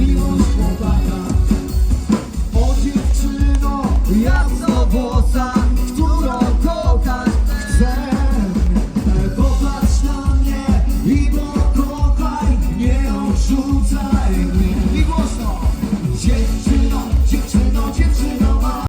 miłość chłopaka. O dziewczyno jasnowosa Którą kochać chcę. Popatrz na mnie i pokochaj Nie odrzucaj mnie.